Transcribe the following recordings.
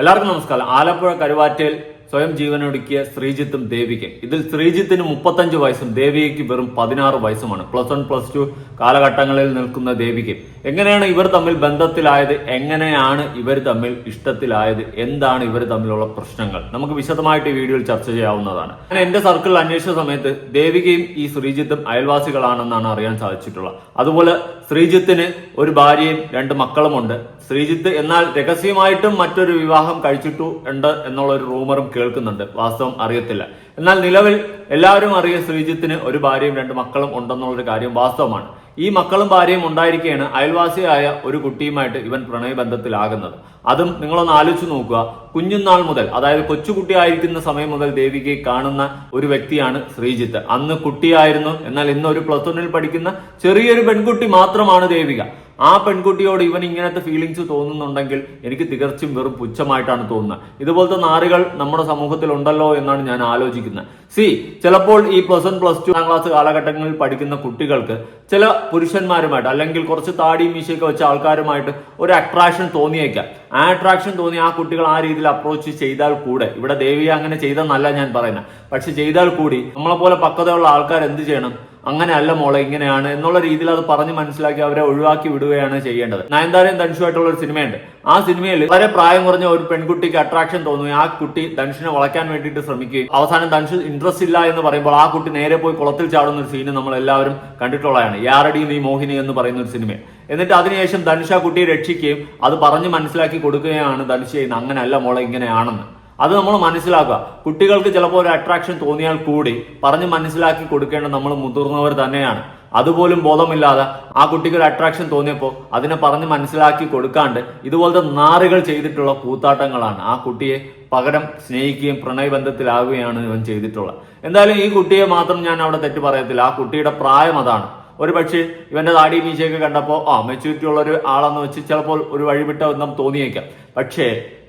എല്ലാവർക്കും നമസ്കാരം. ആലപ്പുഴ കരുവാറ്റയിൽ സ്വയം ജീവനൊടുക്കിയ ശ്രീജിത്തും ദേവികയും. ഇതിൽ ശ്രീജിത്തിന് മുപ്പത്തഞ്ച് വയസ്സും ദേവികയ്ക്ക് വെറും പതിനാറ് വയസ്സുമാണ്. പ്ലസ് വൺ പ്ലസ് ടു കാലഘട്ടങ്ങളിൽ നിൽക്കുന്ന ദേവികയും. എങ്ങനെയാണ് ഇവർ തമ്മിൽ ബന്ധത്തിലായത്? എങ്ങനെയാണ് ഇവർ തമ്മിൽ ഇഷ്ടത്തിലായത്? എന്താണ് ഇവർ തമ്മിലുള്ള പ്രശ്നങ്ങൾ? നമുക്ക് വിശദമായിട്ട് ഈ വീഡിയോയിൽ ചർച്ച ചെയ്യാവുന്നതാണ്. ഞാൻ എന്റെ സർക്കിളിൽ അന്വേഷിച്ച സമയത്ത് ദേവികയും ഈ ശ്രീജിത്തും അയൽവാസികളാണെന്നാണ് അറിയാൻ സാധിച്ചിട്ടുള്ളത്. അതുപോലെ ശ്രീജിത്തിന് ഒരു ഭാര്യയും രണ്ട് മക്കളുമുണ്ട്. ശ്രീജിത്ത് എന്നാൽ രഹസ്യമായിട്ടും മറ്റൊരു വിവാഹം കഴിച്ചിട്ടു ഉണ്ട് എന്നുള്ള ഒരു റൂമറും കേൾക്കുന്നുണ്ട്. വാസ്തവം അറിയത്തില്ല. എന്നാൽ നിലവിൽ എല്ലാവരും അറിയ ശ്രീജിത്തിന് ഒരു ഭാര്യയും രണ്ട് മക്കളും ഉണ്ടെന്നുള്ളൊരു കാര്യം വാസ്തവമാണ്. ഈ മക്കളും ഭാര്യയും ഉണ്ടായിരിക്കെയാണ് അയൽവാസിയായ ഒരു കുട്ടിയുമായിട്ട് ഇവൻ പ്രണയബന്ധത്തിലാകുന്നത്. അതും നിങ്ങളൊന്ന് ആലോചിച്ച് നോക്കുക. കുഞ്ഞുനാൾ മുതൽ അതായത് കൊച്ചുകുട്ടിയായിരിക്കുന്ന സമയം മുതൽ ദേവികയെ കാണുന്ന ഒരു വ്യക്തിയാണ് ശ്രീജിത്ത്. അന്ന് കുട്ടിയായിരുന്നു എന്നാൽ ഇന്ന് ഒരു പ്ലസ് വണ്ണിൽ പഠിക്കുന്ന ചെറിയൊരു പെൺകുട്ടി മാത്രമാണ് ദേവിക. ആ പെൺകുട്ടിയോട് ഇവൻ ഇങ്ങനത്തെ ഫീലിങ്സ് തോന്നുന്നുണ്ടെങ്കിൽ എനിക്ക് തികച്ചും വെറും പുച്ഛമായിട്ടാണ് തോന്നുന്നത്. ഇതുപോലത്തെ നാറുകൾ നമ്മുടെ സമൂഹത്തിൽ ഉണ്ടല്ലോ എന്നാണ് ഞാൻ ആലോചിക്കുന്നത്. സി ചിലപ്പോൾ ഈ plus one plus two class കാലഘട്ടങ്ങളിൽ പഠിക്കുന്ന കുട്ടികൾക്ക് ചില പുരുഷന്മാരുമായിട്ട് അല്ലെങ്കിൽ കുറച്ച് താടി മീശയൊക്കെ വെച്ച ആൾക്കാരുമായിട്ട് ഒരു അട്രാക്ഷൻ തോന്നിയേക്കാം. ആ അട്രാക്ഷൻ തോന്നി ആ കുട്ടികൾ ആ രീതിയിൽ അപ്രോച്ച് ചെയ്താൽ കൂടെ. ഇവിടെ ദേവിയെ അങ്ങനെ ചെയ്തെന്നല്ല ഞാൻ പറയുന്നത്. പക്ഷെ ചെയ്താൽ കൂടി നമ്മളെ പോലെ പക്വതയുള്ള ആൾക്കാർ എന്ത് ചെയ്യണം? അങ്ങനെ അല്ല മോളെ ഇങ്ങനെയാണ് എന്നുള്ള രീതിയിൽ അത് പറഞ്ഞ് മനസ്സിലാക്കി അവരെ ഒഴിവാക്കി വിടുകയാണ് ചെയ്യേണ്ടത്. നയൻതാരയും ധനുഷുമായിട്ടുള്ള ഒരു സിനിമയുണ്ട്. ആ സിനിമയിൽ വളരെ പ്രായം കുറഞ്ഞ ഒരു പെൺകുട്ടിക്ക് അട്രാക്ഷൻ തോന്നുകയും ആ കുട്ടി ധനുഷിനെ വളയ്ക്കാൻ വേണ്ടിയിട്ട് ശ്രമിക്കുകയും അവസാനം ധനുഷ് ഇൻട്രസ്റ്റ് ഇല്ല എന്ന് പറയുമ്പോൾ ആ കുട്ടി നേരെ പോയി കുളത്തിൽ ചാടുന്ന ഒരു സീന് നമ്മൾ എല്ലാവരും കണ്ടിട്ടുള്ളതാണ്. യാറടി നീ മോഹിനി എന്ന് പറയുന്ന ഒരു സിനിമ. എന്നിട്ട് അതിനുശേഷം ധനുഷ് ആ കുട്ടിയെ രക്ഷിക്കുകയും അത് പറഞ്ഞ് മനസ്സിലാക്കി കൊടുക്കുകയാണ് ധനുഷ് ചെയ്യുന്നത്. അങ്ങനെയല്ല മോളെ ഇങ്ങനെയാണെന്ന്. അത് നമ്മൾ മനസ്സിലാക്കുക. കുട്ടികൾക്ക് ചിലപ്പോൾ ഒരു അട്രാക്ഷൻ തോന്നിയാൽ കൂടി പറഞ്ഞ് മനസ്സിലാക്കി കൊടുക്കേണ്ടത് നമ്മൾ മുതിർന്നവർ തന്നെയാണ്. അതുപോലും ബോധമില്ലാതെ ആ കുട്ടിക്ക് ഒരു അട്രാക്ഷൻ തോന്നിയപ്പോൾ അതിനെ പറഞ്ഞ് മനസ്സിലാക്കി കൊടുക്കാണ്ട് ഇതുപോലത്തെ നാറുകൾ ചെയ്തിട്ടുള്ള കൂത്താട്ടങ്ങളാണ് ആ കുട്ടിയെ പകരം സ്നേഹിക്കുകയും പ്രണയബന്ധത്തിലാവുകയാണ് ഇവൻ ചെയ്തിട്ടുള്ളത്. എന്തായാലും ഈ കുട്ടിയെ മാത്രം ഞാൻ അവിടെ തെറ്റ് പറയത്തില്ല. ആ കുട്ടിയുടെ പ്രായം അതാണ്. ഒരു പക്ഷേ ഇവന്റെ താടി മീശയൊക്കെ കണ്ടപ്പോൾ ആ മെച്യൂരിറ്റി ഉള്ള ഒരു ആളെന്ന് വെച്ച് ചിലപ്പോൾ ഒരു വഴിവിട്ട ഒന്നും തോന്നിയേക്കാം. പക്ഷേ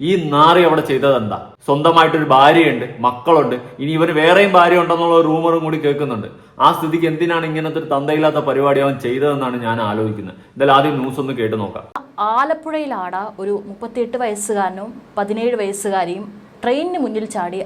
ഈ നാറി അവിടെ ചെയ്തത് എന്താ? സ്വന്തമായിട്ടൊരു ഭാര്യയുണ്ട് മക്കളുണ്ട് ഇനി ഇവന് വേറെയും ഭാര്യ ഉണ്ടെന്നുള്ള റൂമറും കൂടി കേൾക്കുന്നുണ്ട്. ആ സ്ഥിതിക്ക് എന്തിനാണ് ഇങ്ങനത്തെ ഒരു തന്തയില്ലാത്ത പരിപാടി അവൻ ചെയ്തതെന്നാണ് ഞാൻ ആലോചിക്കുന്നത്. എന്തായാലും ആദ്യം ന്യൂസ് ഒന്ന് കേട്ട് നോക്കാം. ആലപ്പുഴയിലാണ് ഒരു മുപ്പത്തിയെട്ട് വയസ്സുകാരനും പതിനേഴ് വയസ്സുകാരിയും ട്രെയിനിന് മുന്നിൽ ചാടി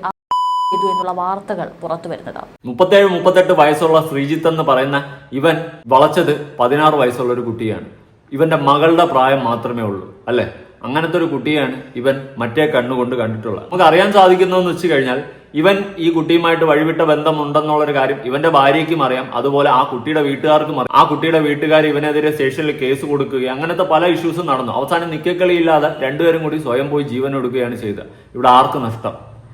ചെയ്തു എന്നുള്ള വാർത്തകൾ പുറത്തു വരുന്നത് മുപ്പത്തേഴ് മുപ്പത്തെട്ട് വയസ്സുള്ള ശ്രീജിത്ത് എന്ന് പറയുന്ന ഇവൻ വളച്ചത് പതിനാറ് വയസ്സുള്ള ഒരു കുട്ടിയാണ്. ഇവന്റെ മകളുടെ പ്രായം മാത്രമേ ഉള്ളൂ അല്ലെ? അങ്ങനത്തെ ഒരു കുട്ടിയാണ് ഇവൻ മറ്റേ കണ്ണുകൊണ്ട് കണ്ടിട്ടുള്ളത്. നമുക്ക് അറിയാൻ സാധിക്കുന്നതെന്ന് വെച്ച് കഴിഞ്ഞാൽ ഇവൻ ഈ കുട്ടിയുമായിട്ട് വഴിവിട്ട ബന്ധമുണ്ടെന്നുള്ള ഒരു കാര്യം ഇവന്റെ ഭാര്യയ്ക്കും അറിയാം. അതുപോലെ ആ കുട്ടിയുടെ വീട്ടുകാർക്കും അറിയാം. ആ കുട്ടിയുടെ വീട്ടുകാർ ഇവനെതിരെ സ്റ്റേഷനിൽ കേസ് കൊടുക്കുകയും അങ്ങനത്തെ പല ഇഷ്യൂസും നടന്നു. അവസാനം നിക്കക്കളിയില്ലാതെ രണ്ടുപേരും കൂടി സ്വയം പോയി ജീവൻ എടുക്കുകയാണ് ചെയ്തത്. ഇവിടെ ആർക്ക് നഷ്ടം?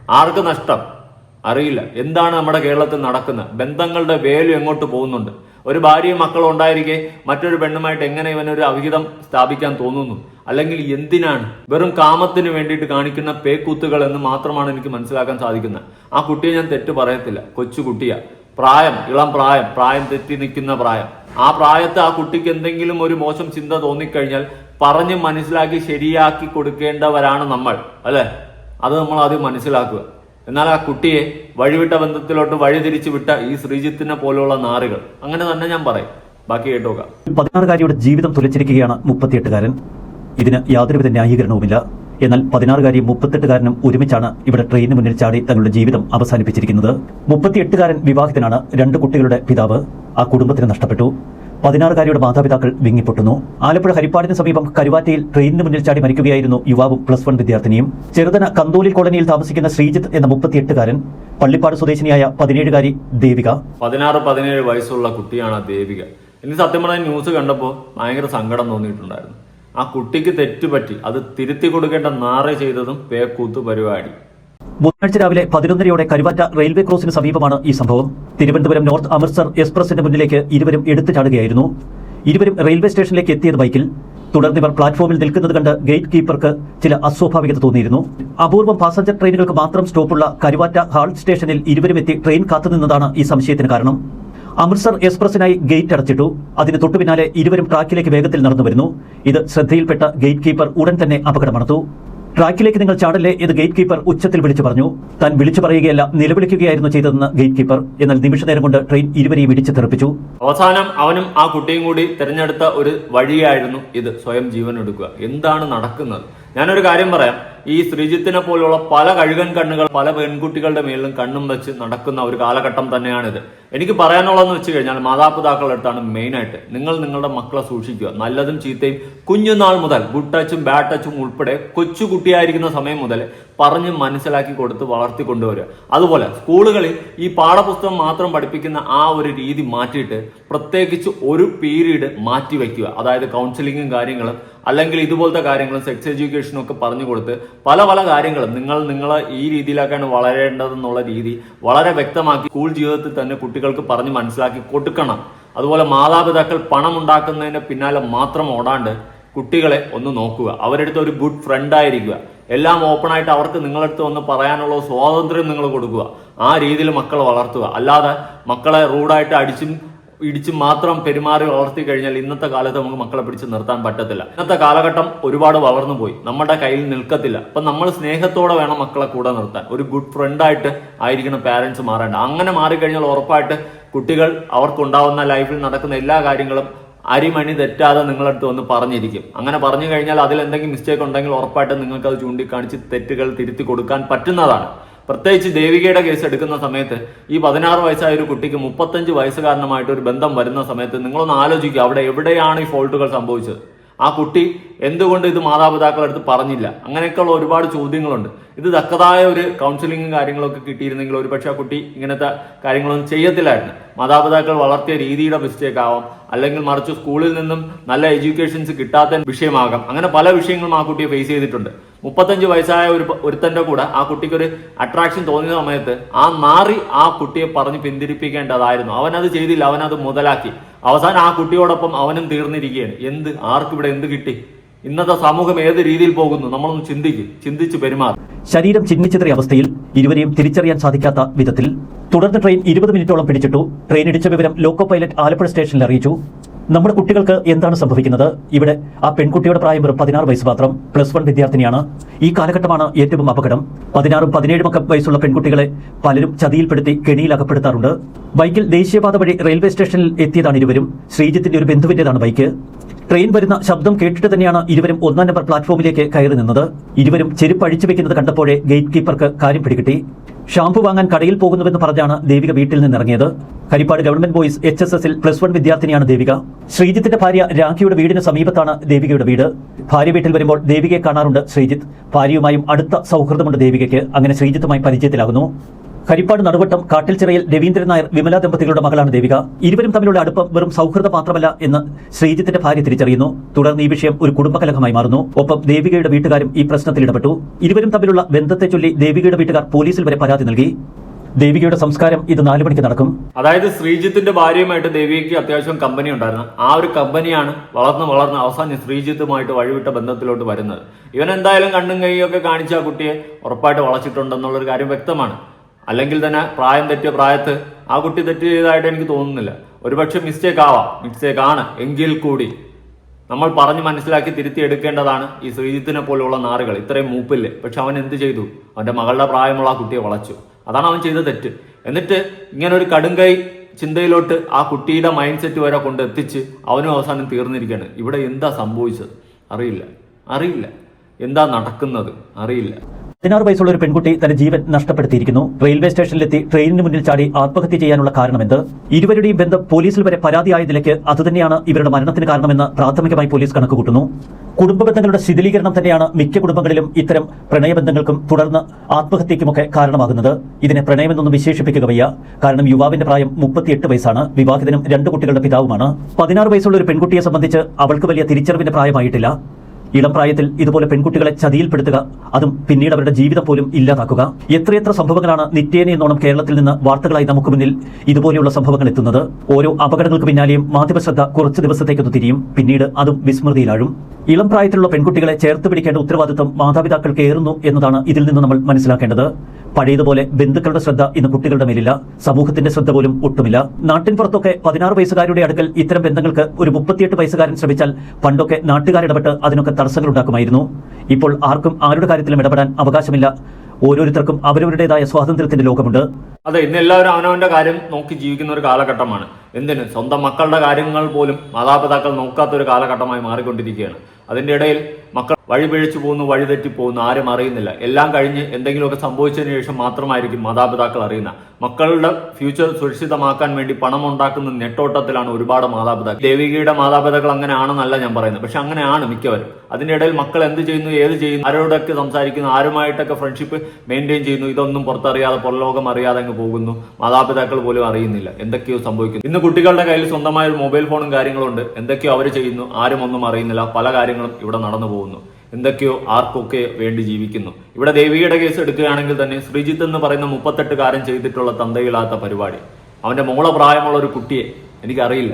ആർക്ക് നഷ്ടം? അറിയില്ല. എന്താണ് നമ്മുടെ കേരളത്തിൽ നടക്കുന്നത്? ബന്ധങ്ങളുടെ വേലു എങ്ങോട്ട് പോകുന്നുണ്ട്? ഒരു ഭാര്യയും മക്കളും ഉണ്ടായിരിക്കെ മറ്റൊരു പെണ്ണുമായിട്ട് എങ്ങനെ ഇവനൊരു അവിഹിതം സ്ഥാപിക്കാൻ തോന്നുന്നു? അല്ലെങ്കിൽ എന്തിനാണ്? വെറും കാമത്തിന് വേണ്ടിയിട്ട് കാണിക്കുന്ന പേക്കൂത്തുകൾ എന്ന് മാത്രമാണ് എനിക്ക് മനസ്സിലാക്കാൻ സാധിക്കുന്നത്. ആ കുട്ടിയെ ഞാൻ തെറ്റ് പറയത്തില്ല. കൊച്ചു കുട്ടിയാ. പ്രായം ഇളം പ്രായം പ്രായം തെറ്റി നിൽക്കുന്ന പ്രായം. ആ പ്രായത്ത് ആ കുട്ടിക്ക് എന്തെങ്കിലും ഒരു മോശം ചിന്ത തോന്നിക്കഴിഞ്ഞാൽ പറഞ്ഞ് മനസ്സിലാക്കി ശരിയാക്കി കൊടുക്കേണ്ടവരാണ് നമ്മൾ. അല്ലെ? അത് നമ്മൾ ആദ്യം മനസ്സിലാക്കുക. എന്നാൽ ആ കുട്ടിയെ വഴിവിട്ട ബന്ധത്തിലോട്ട് വഴിതിരിച്ചു വിട്ട ഈ ശ്രീജിത്തിനെ പോലുള്ള നാറുകൾ. അങ്ങനെ തന്നെ ഞാൻ പറയും. ബാക്കി കേട്ടോക്കാം. പതിനാറുകാരിയുടെ ജീവിതം തുലച്ചിരിക്കുകയാണ് മുപ്പത്തിയെട്ടുകാരൻ. ഇതിന് യാതൊരുവിധ ന്യായീകരണവുമില്ല. എന്നാൽ പതിനാറുകാരിയും മുപ്പത്തെട്ടുകാരനും ഒരുമിച്ചാണ് ഇവിടെ ട്രെയിനിന് മുന്നിൽ ചാടി തങ്ങളുടെ ജീവിതം അവസാനിപ്പിച്ചിരിക്കുന്നത്. മുപ്പത്തിയെട്ടുകാരൻ വിവാഹിതനാണ് രണ്ട് കുട്ടികളുടെ പിതാവ്. ആ കുടുംബത്തിന് നഷ്ടപ്പെട്ടു. പതിനാറുകാരിയുടെ മാതാപിതാക്കൾ വിങ്ങിപ്പൊട്ടുന്നു. ആലപ്പുഴ ഹരിപ്പാടിന് സമീപം കരുവാറ്റയിൽ ട്രെയിനിന് മുന്നിൽ ചാടി മരിക്കുകയായിരുന്നു യുവാവും പ്ലസ് വൺ വിദ്യാർത്ഥിനിയും. ചെറുതന കന്തോലി കോളനിയിൽ താമസിക്കുന്ന ശ്രീജിത്ത് എന്ന മുപ്പത്തിയെട്ടുകാരൻ പള്ളിപ്പാട് സ്വദേശിനിയായ പതിനേഴുകാരി ദേവിക. പതിനാറ് പതിനേഴ് വയസ്സുള്ള കുട്ടിയാണ് ദേവിക. എനിക്ക് സത്യം പറഞ്ഞ ന്യൂസ് കണ്ടപ്പോൾ ഭയങ്കര സങ്കടം തോന്നിയിട്ടുണ്ടായിരുന്നു. ആ കുട്ടിക്ക് തെറ്റുപറ്റി അത് തിരുത്തി കൊടുക്കേണ്ട നാറ ചെയ്തതും പേക്കൂത്ത് പരിപാടി. ബുധനാഴ്ച രാവിലെ പതിനൊന്നരയോടെ കരുവാറ്റ റെയിൽവേ ക്രോസിന് സമീപമാണ് ഈ സംഭവം. തിരുവനന്തപുരം നോർത്ത് അമൃത്സർ എക്സ്പ്രസിന്റെ മുന്നിലേക്ക് ഇരുവരും എടുത്തു ചാടുകയായിരുന്നു. ഇരുവരും റെയിൽവേ സ്റ്റേഷനിലേക്ക് എത്തിയത് ബൈക്കിൽ. തുടർന്ന് ഇവർ പ്ലാറ്റ്ഫോമിൽ നിൽക്കുന്നത് കണ്ട് ഗേറ്റ് കീപ്പർക്ക് ചില അസ്വാഭാവികത തോന്നിയിരുന്നു. അപൂർവം പാസഞ്ചർ ട്രെയിനുകൾക്ക് മാത്രം സ്റ്റോപ്പുള്ള കരുവാറ്റ ഹാൾ സ്റ്റേഷനിൽ ഇരുവരും എത്തി ട്രെയിൻ കാത്തുനിന്നതാണ് ഈ സംശയത്തിന് കാരണം. അമൃത്സർ എക്സ്പ്രസിനായി ഗേറ്റ് അടച്ചിട്ടു. അതിന് തൊട്ടു പിന്നാലെ ഇരുവരും ട്രാക്കിലേക്ക് വേഗത്തിൽ നടന്നു വരുന്നു. ഇത് ശ്രദ്ധയിൽപ്പെട്ട ഗേറ്റ് കീപ്പർ ഉടൻ തന്നെ അപകടമണത്തു ട്രാക്കിലേക്ക് നിങ്ങൾ ചാടല്ലേ എന്ന് ഗേറ്റ് കീപ്പർ ഉച്ചത്തിൽ വിളിച്ചു പറഞ്ഞു. താൻ വിളിച്ചു പറയുകയല്ല നിലവിളിക്കുകയായിരുന്നു ചെയ്തതെന്ന് ഗേറ്റ് കീപ്പർ എന്നാൽ നിമിഷ നേരം കൊണ്ട് ട്രെയിൻ ഇരുവരെയും ഇടിച്ചു തെറിപ്പിച്ചു. അവസാനം അവനും ആ കുട്ടിയും കൂടി തിരഞ്ഞെടുത്ത ഒരു വഴിയായിരുന്നു ഇത്. സ്വയം ജീവൻ എടുക്കുക. എന്താണ് നടക്കുന്നത്? ഞാനൊരു കാര്യം പറയാം. ഈ ശ്രീജിത്തിനെ പോലുള്ള പല കഴുകൻ കണ്ണുകൾ പല പെൺകുട്ടികളുടെ മേലിലും കണ്ണും വെച്ച് നടക്കുന്ന ഒരു കാലഘട്ടം തന്നെയാണിത്. എനിക്ക് പറയാനുള്ളതെന്ന് വെച്ച് കഴിഞ്ഞാൽ മാതാപിതാക്കളുടെ അടുത്താണ് മെയിനായിട്ട് നിങ്ങൾ നിങ്ങളുടെ മക്കളെ സൂക്ഷിക്കുക. നല്ലതും ചീത്തയും കുഞ്ഞുനാൾ മുതൽ ഗുഡ് ടച്ചും ബാഡ് ടച്ചും ഉൾപ്പെടെ കൊച്ചുകുട്ടിയായിരിക്കുന്ന സമയം മുതൽ പറഞ്ഞ് മനസ്സിലാക്കി കൊടുത്ത് വളർത്തി കൊണ്ടുവരിക അതുപോലെ സ്കൂളുകളിൽ ഈ പാഠപുസ്തകം മാത്രം പഠിപ്പിക്കുന്ന ആ ഒരു രീതി മാറ്റിയിട്ട് പ്രത്യേകിച്ച് ഒരു പീരീഡ് മാറ്റി വയ്ക്കുക അതായത് കൗൺസിലിങ്ങും കാര്യങ്ങളും അല്ലെങ്കിൽ ഇതുപോലത്തെ കാര്യങ്ങളും സെക്സ് എഡ്യൂക്കേഷനും ഒക്കെ പറഞ്ഞു കൊടുത്ത് പല പല കാര്യങ്ങളും നിങ്ങൾ നിങ്ങളെ ഈ രീതിയിലാക്കാണ് വളരേണ്ടതെന്നുള്ള രീതി വളരെ വ്യക്തമാക്കി സ്കൂൾ ജീവിതത്തിൽ തന്നെ കുട്ടികൾക്ക് പറഞ്ഞ് മനസ്സിലാക്കി കൊടുക്കണം. അതുപോലെ മാതാപിതാക്കൾ പണം ഉണ്ടാക്കുന്നതിന്റെ പിന്നാലെ മാത്രം ഓടാണ്ട് കുട്ടികളെ ഒന്ന് നോക്കുക. അവരെടുത്ത് ഒരു ഗുഡ് ഫ്രണ്ട് ആയിരിക്കുക. എല്ലാം ഓപ്പൺ ആയിട്ട് അവർക്ക് നിങ്ങളടുത്ത് വന്ന് പറയാനുള്ള സ്വാതന്ത്ര്യം നിങ്ങൾ കൊടുക്കുക. ആ രീതിയിൽ മക്കളെ വളർത്തുക. അല്ലാതെ മക്കളെ റൂഡായിട്ട് അടിച്ചും ഇടിച്ച് മാത്രം പെരുമാറി വളർത്തി കഴിഞ്ഞാൽ ഇന്നത്തെ കാലത്ത് നമുക്ക് മക്കളെ പിടിച്ച് നിർത്താൻ പറ്റത്തില്ല. ഇന്നത്തെ കാലഘട്ടം ഒരുപാട് വളർന്നു പോയി. നമ്മുടെ കയ്യിൽ നിൽക്കത്തില്ല. അപ്പൊ നമ്മൾ സ്നേഹത്തോടെ വേണം മക്കളെ കൂടെ നിർത്താൻ. ഒരു ഗുഡ് ഫ്രണ്ട് ആയിട്ട് ആയിരിക്കണം പാരന്റ്സ് മാറേണ്ട അങ്ങനെ മാറിക്കഴിഞ്ഞാൽ ഉറപ്പായിട്ട് കുട്ടികൾ അവർക്കുണ്ടാവുന്ന ലൈഫിൽ നടക്കുന്ന എല്ലാ കാര്യങ്ങളും അരിമണി തെറ്റാതെ നിങ്ങളടുത്ത് വന്ന് പറഞ്ഞിരിക്കും. അങ്ങനെ പറഞ്ഞു കഴിഞ്ഞാൽ അതിൽ എന്തെങ്കിലും മിസ്റ്റേക്ക് ഉണ്ടെങ്കിൽ ഉറപ്പായിട്ടും നിങ്ങൾക്ക് അത് ചൂണ്ടിക്കാണിച്ച് തെറ്റുകൾ തിരുത്തി കൊടുക്കാൻ പറ്റുന്നതാണ്. പ്രത്യേകിച്ച് ദേവികയുടെ കേസ് എടുക്കുന്ന സമയത്ത് ഈ പതിനാറ് വയസ്സായ ഒരു കുട്ടിക്ക് മുപ്പത്തഞ്ച് വയസ്സുകാരനുമായിട്ട് ഒരു ബന്ധം വരുന്ന സമയത്ത് നിങ്ങളൊന്ന് ആലോചിക്കുക അവിടെ എവിടെയാണ് ഈ ഫോൾട്ടുകൾ സംഭവിച്ചത്? ആ കുട്ടി എന്തുകൊണ്ട് ഇത് മാതാപിതാക്കളെടുത്ത് പറഞ്ഞില്ല? അങ്ങനെയൊക്കെയുള്ള ഒരുപാട് ചോദ്യങ്ങളുണ്ട്. ഇത് തക്കതായ ഒരു കൗൺസിലിങ്ങും കാര്യങ്ങളൊക്കെ കിട്ടിയിരുന്നെങ്കിൽ ഒരുപക്ഷെ ആ കുട്ടി ഇങ്ങനത്തെ കാര്യങ്ങളൊന്നും ചെയ്യത്തില്ലായിരുന്നു. മാതാപിതാക്കൾ വളർത്തിയ രീതിയുടെ മിസ്റ്റേക്ക് ആവാം. അല്ലെങ്കിൽ മറിച്ച് സ്കൂളിൽ നിന്നും നല്ല എഡ്യൂക്കേഷൻസ് കിട്ടാത്ത വിഷയമാകാം. അങ്ങനെ പല വിഷയങ്ങളും ആ കുട്ടിയെ ഫേസ് ചെയ്തിട്ടുണ്ട്. മുപ്പത്തഞ്ച് വയസ്സായ ഒരു ഒരുത്തന്റെ കൂടെ ആ കുട്ടിക്ക് ഒരു അട്രാക്ഷൻ തോന്നിയ സമയത്ത് ആ മാറി ആ കുട്ടിയെ പറഞ്ഞ് പിന്തിരിപ്പിക്കേണ്ടതായിരുന്നു. അവനത് ചെയ്തില്ല അവനത് മുതലാക്കി. അവസാനം ആ കുട്ടിയോടൊപ്പം അവനും തീർന്നിരിക്കുകയാണ്. എന്ത്? ആർക്കിവിടെ എന്ത് കിട്ടി? ഇന്നത്തെ സമൂഹം ഏത് രീതിയിൽ പോകുന്നു? നമ്മളൊന്ന് ചിന്തിക്കും ചിന്തിച്ച് പെരുമാറും. ശരീരം ചിഹ്നിച്ചിതറിയ അവസ്ഥയിൽ ഇരുവരെയും തിരിച്ചറിയാൻ സാധിക്കാത്ത വിധത്തിൽ തുടർന്ന് ട്രെയിൻ ഇരുപത് മിനിറ്റോളം പിടിച്ചിട്ടു. ട്രെയിൻ ഇടിച്ച വിവരം ലോക്കോ പൈലറ്റ് ആലപ്പുഴ സ്റ്റേഷനിൽ അറിയിച്ചു. നമ്മുടെ കുട്ടികൾക്ക് എന്താണ് സംഭവിക്കുന്നത്? ഇവിടെ ആ പെൺകുട്ടിയുടെ പ്രായം വെറും പതിനാറ് വയസ്സ് മാത്രം പ്ലസ് വൺ വിദ്യാർത്ഥിനിയാണ്. ഈ കാലഘട്ടമാണ് ഏറ്റവും അപകടം. പതിനാറും പതിനേഴും ഒക്കെ വയസ്സുള്ള പെൺകുട്ടികളെ പലരും ചതിയിൽപ്പെടുത്തി കെണിയിൽ അകപ്പെടുത്താറുണ്ട്. ബൈക്കിൽ ദേശീയപാത വഴി റെയിൽവേ സ്റ്റേഷനിൽ എത്തിയതാണ് ഇരുവരും. ശ്രീജിത്തിന്റെ ഒരു ബന്ധുവിന്റേതാണ് ബൈക്ക്. ട്രെയിൻ വരുന്ന ശബ്ദം കേട്ടിട്ട് തന്നെയാണ് ഇരുവരും ഒന്നാം നമ്പർ പ്ലാറ്റ്ഫോമിലേക്ക് കയറി നിന്നത്. ഇരുവരും ചെരുപ്പ് അഴിച്ചു വെക്കുന്നത് കണ്ടപ്പോഴേ ഗേറ്റ് കീപ്പർക്ക് കാര്യം പിടികിട്ടി. ഷാംപു വാങ്ങാൻ കടയിൽ പോകുന്നുവെന്ന് പറഞ്ഞാണ് ദേവിക വീട്ടിൽ നിന്നിറങ്ങിയത്. Harippad government boys H S എസിൽ പ്ലസ് വൺ വിദ്യാർത്ഥിനിയാണ് ദേവിക. ശ്രീജിത്തിന്റെ ഭാര്യ രാഖിയുടെ വീടിന് സമീപത്താണ് ദേവികയുടെ വീട്. ഭാര്യ വീട്ടിൽ വരുമ്പോൾ ദേവികയെ കാണാറുണ്ട് ശ്രീജിത്ത്. ഭാര്യയുമായും അടുത്ത സൗഹൃദമുണ്ട് ദേവികയ്ക്ക്. അങ്ങനെ ശ്രീജിത്തുമായി പരിചയത്തിലാകുന്നു. ഹരിപ്പാട് നടുവട്ടം കാട്ടിൽച്ചിറയിൽ രവീന്ദ്രൻ നായർ വിമല ദമ്പതികളുടെ മകളാണ് ദേവിക. ഇരുവരും തമ്മിലുള്ള അടുപ്പം വെറും സൗഹൃദ മാത്രമല്ല എന്ന് ശ്രീജിത്തിന്റെ ഭാര്യ തിരിച്ചറിയുന്നു. തുടർന്ന് ഈ വിഷയം ഒരു കുടുംബകലഹമായി മാറുന്നു. ഒപ്പം ദേവികയുടെ വീട്ടുകാരും ഈ പ്രശ്നത്തിൽ ഇടപെട്ടു. ഇരുവരും തമ്മിലുള്ള ബന്ധത്തെ ചൊല്ലി ദേവികയുടെ വീട്ടുകാർ പോലീസിൽ വരെ പരാതി നൽകി. ദേവികയുടെ സംസ്കാരം ഇത് നാലു മണിക്ക് നടക്കും. അതായത് ശ്രീജിത്തിന്റെ ഭാര്യയുമായിട്ട് ദേവിക്ക് അത്യാവശ്യം കമ്പനി ഉണ്ടായിരുന്നു. ആ ഒരു കമ്പനിയാണ് വളർന്ന് വളർന്ന് അവസാനം ശ്രീജിത്തുമായിട്ട് വഴിവിട്ട ബന്ധത്തിലോട്ട് വരുന്നത്. ഇവൻ എന്തായാലും കണ്ണും കൈയൊക്കെ കാണിച്ച കുട്ടിയെ ഉറപ്പായിട്ട് വളച്ചിട്ടുണ്ടെന്നുള്ളൊരു കാര്യം വ്യക്തമാണ്. അല്ലെങ്കിൽ തന്നെ പ്രായം തെറ്റിയ പ്രായത്ത് ആ കുട്ടി തെറ്റ് ചെയ്തതായിട്ട് എനിക്ക് തോന്നുന്നില്ല. ഒരുപക്ഷെ മിസ്റ്റേക്ക് ആവാം. മിസ്റ്റേക്ക് ആണ്. എങ്കിൽ കൂടി നമ്മൾ പറഞ്ഞ് മനസ്സിലാക്കി തിരുത്തി എടുക്കേണ്ടതാണ് ഈ ശ്രീജിത്തിനെ പോലെയുള്ള നാറുകൾ. ഇത്രയും മൂപ്പില്ലേ? പക്ഷെ അവൻ എന്ത് ചെയ്തു? അവന്റെ മകളുടെ പ്രായമുള്ള ആ കുട്ടിയെ വളച്ചു. അതാണ് അവൻ ചെയ്ത തെറ്റ്. എന്നിട്ട് ഇങ്ങനെ ഒരു കടുങ്കൈ ചിന്തയിലോട്ട് ആ കുട്ടിയുടെ മൈൻഡ് സെറ്റ് വരെ കൊണ്ട് എത്തിച്ച് അവനും അവസാനം തീർന്നിരിക്കുകയാണ്. ഇവിടെ എന്താ സംഭവിച്ചത്? അറിയില്ല. അറിയില്ല. എന്താ നടക്കുന്നത്? അറിയില്ല. പതിനാറ് വയസ്സുള്ള ഒരു പെൺകുട്ടി തന്റെ ജീവൻ നഷ്ടപ്പെടുത്തിയിരിക്കുന്നു. റെയിൽവേ സ്റ്റേഷനിലെത്തി ട്രെയിനിന് മുന്നിൽ ചാടി ആത്മഹത്യ ചെയ്യാനുള്ള കാരണമെന്ത്? ഇരുവരുടെയും ബന്ധം പോലീസിൽ വരെ പരാതിയായ നിലയ്ക്ക് അതുതന്നെയാണ് ഇവരുടെ മരണത്തിന് കാരണമെന്ന് പ്രാഥമികമായി പോലീസ് കണക്കുകൂട്ടുന്നു. കുടുംബ ബന്ധങ്ങളുടെ ശിഥിലീകരണം തന്നെയാണ് മിക്ക കുടുംബങ്ങളിലും ഇത്തരം പ്രണയബന്ധങ്ങൾക്കും തുടർന്ന് ആത്മഹത്യക്കുമൊക്കെ കാരണമാകുന്നത്. ഇതിനെ പ്രണയമെന്നൊന്നും വിശേഷിപ്പിക്കുക വയ്യ. കാരണം യുവാവിന്റെ പ്രായം മുപ്പത്തിയെട്ട് വയസ്സാണ്. വിവാഹിതനും രണ്ട് കുട്ടികളുടെ പിതാവുമാണ്. പതിനാറ് വയസ്സുള്ള ഒരു പെൺകുട്ടിയെ സംബന്ധിച്ച് അവൾക്ക് വലിയ തിരിച്ചറിവിന്റെ പ്രായമായിട്ടില്ല. ഇളം പ്രായത്തിൽ ഇതുപോലെ പെൺകുട്ടികളെ ചതിയിൽപ്പെടുത്തുക അതും പിന്നീട് അവരുടെ ജീവിതം പോലും ഇല്ലാതാക്കുക. എത്രയെത്ര സംഭവങ്ങളാണ് നിത്യേന എന്നോണം കേരളത്തിൽ നിന്ന് വാർത്തകളായി നമുക്ക് മുന്നിൽ ഇതുപോലെയുള്ള സംഭവങ്ങൾ എത്തുന്നത്? ഓരോ അപകടങ്ങൾക്ക് പിന്നാലെയും മാധ്യമശ്രദ്ധ കുറച്ച് ദിവസത്തേക്കൊന്ന് തിരിയും പിന്നീട് അതും വിസ്മൃതിയിലാഴും. ഇളം പ്രായത്തിലുള്ള പെൺകുട്ടികളെ ചേർത്ത് പിടിക്കേണ്ട ഉത്തരവാദിത്വം മാതാപിതാക്കൾക്ക് ഏറുന്നു എന്നതാണ് ഇതിൽ നിന്ന് നമ്മൾ മനസ്സിലാക്കേണ്ടത്. പഴയതുപോലെ ബന്ധുക്കളുടെ ശ്രദ്ധ ഇന്ന് കുട്ടികളുടെ മേലില്ല. സമൂഹത്തിന്റെ ശ്രദ്ധ പോലും ഒട്ടുമില്ല. നാട്ടിൻ പുറത്തൊക്കെ പതിനാറ് വയസ്സുകാരുടെ അടുക്കൽ ഇത്തരം ബന്ധങ്ങൾക്ക് ഒരു മുപ്പത്തിയെട്ട് വയസ്സുകാരൻ ശ്രമിച്ചാൽ പണ്ടൊക്കെ നാട്ടുകാരിടപെട്ട് അതിനൊക്കെ തടസ്സങ്ങൾ ഉണ്ടാക്കുമായിരുന്നു. ഇപ്പോൾ ആർക്കും ആരുടെ കാര്യത്തിലും ഇടപെടാൻ അവകാശമില്ല. ഓരോരുത്തർക്കും അവരവരുടേതായ സ്വാതന്ത്ര്യത്തിന്റെ ലോകമുണ്ട്. അതെ ഇന്ന് എല്ലാവരും അവനവന്റെ കാര്യം നോക്കി ജീവിക്കുന്ന ഒരു കാലഘട്ടമാണ്. എന്തിന്? സ്വന്തം മക്കളുടെ കാര്യങ്ങൾ പോലും മാതാപിതാക്കൾ നോക്കാത്ത ഒരു കാലഘട്ടമായി മാറിക്കൊണ്ടിരിക്കുകയാണ്. അതിന്റെ ഇടയിൽ മക്കൾ വഴി പിഴച്ചു പോകുന്നു വഴിതെറ്റി പോകുന്നു ആരും അറിയുന്നില്ല. എല്ലാം കഴിഞ്ഞ് എന്തെങ്കിലുമൊക്കെ സംഭവിച്ചതിന് ശേഷം മാത്രമായിരിക്കും മാതാപിതാക്കൾ അറിയുന്ന മക്കളുടെ ഫ്യൂച്ചർ സുരക്ഷിതമാക്കാൻ വേണ്ടി പണം ഉണ്ടാക്കുന്ന നെട്ടോട്ടത്തിലാണ് ഒരുപാട് മാതാപിതാക്കൾ. ദേവികയുടെ മാതാപിതാക്കൾ അങ്ങനെ ആണെന്നല്ല ഞാൻ പറയുന്നത്. പക്ഷെ അങ്ങനെയാണ് മിക്കവരും. അതിന്റെ ഇടയിൽ മക്കൾ എന്ത് ചെയ്യുന്നു ഏത് ചെയ്യുന്നു ആരോടൊക്കെ സംസാരിക്കുന്നു ആരുമായിട്ടൊക്കെ ഫ്രണ്ട്ഷിപ്പ് മെയിന്റെയിൻ ചെയ്യുന്നു ഇതൊന്നും പുറത്തറിയാതെ പുറലോകം അറിയാതെ അങ്ങ് പോകുന്നു. മാതാപിതാക്കൾ പോലും അറിയുന്നില്ല. എന്തൊക്കെയോ സംഭവിക്കുന്നു. ഇന്ന് കുട്ടികളുടെ കയ്യിൽ സ്വന്തമായ ഒരു മൊബൈൽ ഫോണും കാര്യങ്ങളും ഉണ്ട്. എന്തൊക്കെയോ അവർ ചെയ്യുന്നു. ആരും ഒന്നും അറിയുന്നില്ല. പല കാര്യങ്ങളും ഇവിടെ നടന്നു പോകുന്നു. എന്തൊക്കെയോ ആർക്കൊക്കെ വേണ്ടി ജീവിക്കുന്നു. ഇവിടെ ദേവിയുടെ കേസ് എടുക്കുകയാണെങ്കിൽ തന്നെ ശ്രീജിത്ത് എന്ന് പറയുന്ന മുപ്പത്തെട്ടുകാരൻ ചെയ്തിട്ടുള്ള തന്തയില്ലാത്ത പരിപാടി. അവന്റെ മോളെ പ്രായമുള്ള ഒരു കുട്ടിയെ എനിക്കറിയില്ല.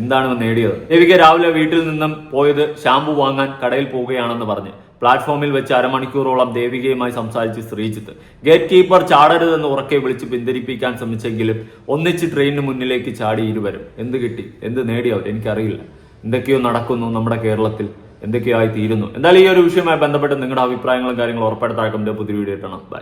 എന്താണ് ഇവൻ നേടിയത്? ദേവിക രാവിലെ വീട്ടിൽ നിന്നും പോയത് ഷാമ്പു വാങ്ങാൻ കടയിൽ പോവുകയാണെന്ന് പറഞ്ഞ്. പ്ലാറ്റ്ഫോമിൽ വെച്ച് അരമണിക്കൂറോളം ദേവികയുമായി സംസാരിച്ച് ശ്രീജിത്ത്. ഗേറ്റ് കീപ്പർ ചാടരുതെന്ന് ഉറക്കെ വിളിച്ച് പിന്തിരിപ്പിക്കാൻ ശ്രമിച്ചെങ്കിലും ഒന്നിച്ച് ട്രെയിനിന് മുന്നിലേക്ക് ചാടി ഇരുവരും. എന്ത് കിട്ടി? എന്ത് നേടിയവർ എനിക്കറിയില്ല. എന്തൊക്കെയോ നടക്കുന്നു നമ്മുടെ കേരളത്തിൽ. എന്തൊക്കെയായി തീരുന്നു? എന്തായാലും ഈ ഒരു വിഷയവുമായി ബന്ധപ്പെട്ട് നിങ്ങളുടെ അഭിപ്രായങ്ങളും കാര്യങ്ങളും താഴെ പുതിയ വീഡിയോ ഇട്ടണം